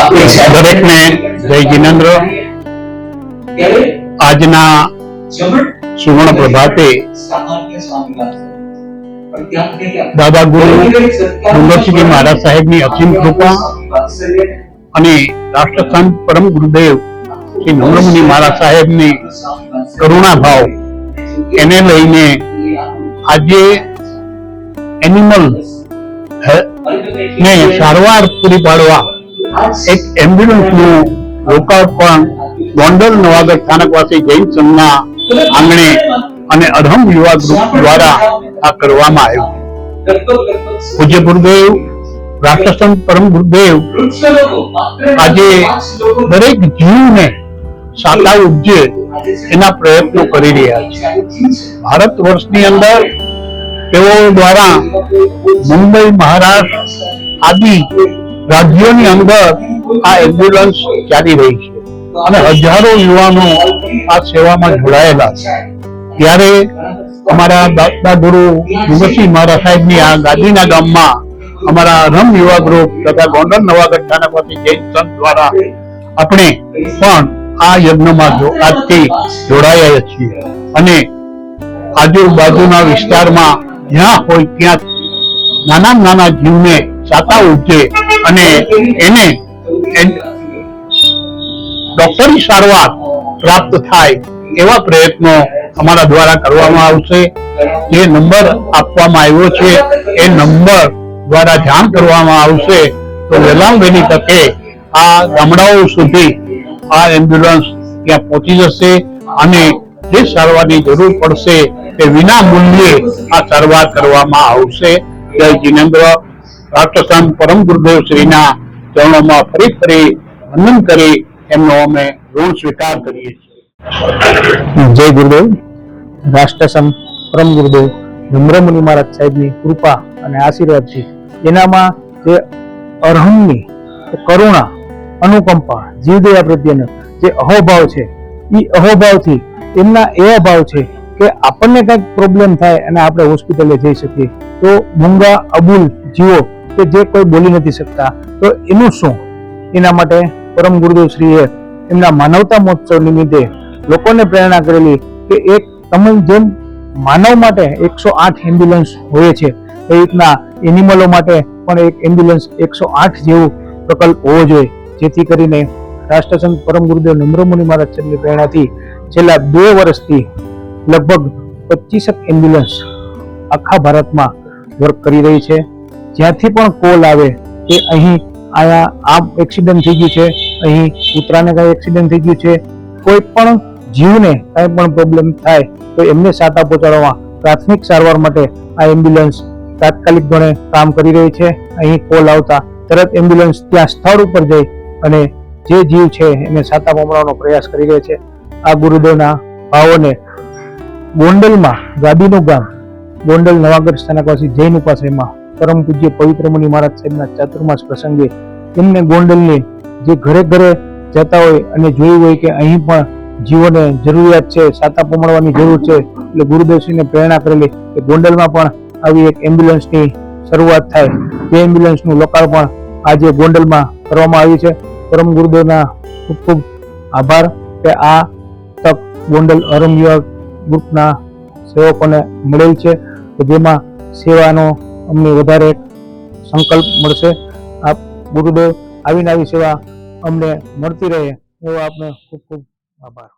દરેકને જય જિનેન્દ્ર. આજના સુવર્ણ પ્રભાતે દાદા ગુરુ ડુંગરસિંહજી મહારાજ સાહેબની અસીમ કૃપા અને રાષ્ટ્રસંત પરમ ગુરુદેવ શ્રી નમ્રમુનિ મહારાજ સાહેબની કરુણા ભાવ એને લઈને આજે એનિમલ ને સારવાર પૂરી પાડવા એક એમ્બ્યુલન્સનું લોકાર્પણ ગોંડલ નવાગઢ સ્થાનકવાસી જૈન આંગણે અને અધમ યુવા ગ્રુપ દ્વારા આ કરવામાં આવ્યું. પૂજ્ય ગુરુદેવ, રાષ્ટ્રસંત પરમ ગુરુદેવ, આજે દરેક જીવને સાતા ઉપજે એના પ્રયત્નો કરી રહ્યા છે. ભારત વર્ષની અંદર તેઓ દ્વારા મુંબઈ, મહારાષ્ટ્ર આદિ રાજ્યોની અંદર આ એમ્બ્યુલન્સ ચાલી રહી છે. અને હજારો યુવાનો આ સેવામાં જોડાયેલા છે. ત્યારે અમારા દાદા ગુરુ ભગતસિંહ મહારાજ સાહેબની આ ગાદીના ગામમાં અમારા રમ યુવા ગ્રુપ તથા ગોંડલ નવાગઢ પતિ જૈન સંત દ્વારા આપણે પણ આ યજ્ઞમાં આજથી જોડાયા છીએ. અને આજુબાજુના વિસ્તારમાં જ્યાં હોય ત્યાં નાના નાના જીવને સાતા ઉપજે અને એને ડોક્ટરની સારવાર પ્રાપ્ત થાય એવા પ્રયત્નો અમારા દ્વારા કરવામાં આવશે. જે નંબર આપવામાં આવ્યો છે, એ નંબર દ્વારા જાણ કરવામાં આવશે. તો વહેલા વહેલી તકે આ ગામડાઓ સુધી આ એમ્બ્યુલન્સ ત્યાં પહોંચી જશે અને જે સારવારની જરૂર પડશે તે વિના મૂલ્યે આ સારવાર કરવામાં આવશે. જય જિનેન્દ્ર. રાષ્ટ્રસંત પરમ ગુરુદેવ શ્રીના ચરણોમાં ફરી ફરી વંદન કરી એમનો અમે ઋણ સ્વીકાર કરીએ છીએ. જય ગુરુદેવ. રાષ્ટ્રસંત પરમ ગુરુદેવ નમ્રમુનિ મહારાજ સાહેબની કૃપા અને આશીર્વાદથી એનામાં જે અરહમની કરુણા, અનુકંપા, જીવદયા પ્રત્યેનો જે અહોભાવ છે એ અહોભાવથી એમના એવા ભાવ છે કે આપણને કંઈક પ્રોબ્લેમ થાય અને આપણે હોસ્પિટલે જઈ શકીએ. તો મૂંગા અબુલ જીવો કે જે કોઈ બોલી નથી શકતા, તો એનું શું? એના માટે પરમ ગુરુદેવ શ્રીએ એમના માનવતા મહોત્સવ નિમિત્તે લોકોને પ્રેરણા કરેલી કે એક તમે જેમ માનવ માટે એકસો આઠ એમ્બ્યુલન્સ હોય છે, એ રીતના એનિમલો માટે પણ એક એમ્બ્યુલન્સ એકસો આઠ જેવું પ્રકલ્પ હોવો જોઈએ. જેથી કરીને રાષ્ટ્રસંત પરમ ગુરુદેવ નમ્રમુનિ મહારાજ સાહેબની પ્રેરણાથી છેલ્લા બે વર્ષથી લગભગ પચીસક એમ્બ્યુલન્સ આખા ભારતમાં વર્ક કરી રહી છે. જ્યાંથી પણ કોલ આવે કે અહીં આયા આ એક્સિડન્ટ થઈ ગયું છે, અહીં કૂતરાને કઈ એક્સિડન્ટ થઈ ગયું છે, કોઈ પણ જીવને કઈ પણ પ્રોબ્લેમ થાય, તો એમને સાતા પહોંચાડવા, પ્રાથમિક સારવાર માટે આ એમ્બ્યુલન્સ તાત્કાલિક ધોરણે કામ કરી રહી છે. અહીં કોલ આવતા તરત એમ્બ્યુલન્સ ત્યાં સ્થળ ઉપર જઈ અને જે જીવ છે એને સાતા પહોંચાડવાનો પ્રયાસ કરી રહી છે. આ ગુરુદેવના ભાવોને ગોંડલમાં ગાદીનું ગામ, ગોંડલ નવાગઢ સ્થાનકવાસી જૈન ઉપાશ્રયમાં પરમ પૂજ્ય પવિત્ર મુનિ મહારાજ સાહેબના ચાતુર્માસ પ્રસંગે એમને ગોંડલની જે ઘરે ઘરે જતા હોય અને જોયું હોય કે અહીં પણ જીવોને જરૂરિયાત છે, સાતા પમળવાની જરૂર છે, એટલે ગુરુદેવશ્રીને પ્રેરણા કરેલી કે ગોંડલમાં પણ આવી એક એમ્બ્યુલન્સની શરૂઆત થાય. તે એમ્બ્યુલન્સનું લોકાર્પણ આજે ગોંડલમાં કરવામાં આવ્યું છે. પરમ ગુરુદેવના ખૂબ ખૂબ આભાર કે આ તક ગોંડલ અરમ્ય ગ્રુપના સેવકોને મળેલ છે જેમાં સેવાનો અમને વધારે સંકલ્પ મળશે. આપ ગુરુદેવ, આવીને આવી સેવા અમને મળતી રહે એવો આપનો ખૂબ ખૂબ આભાર.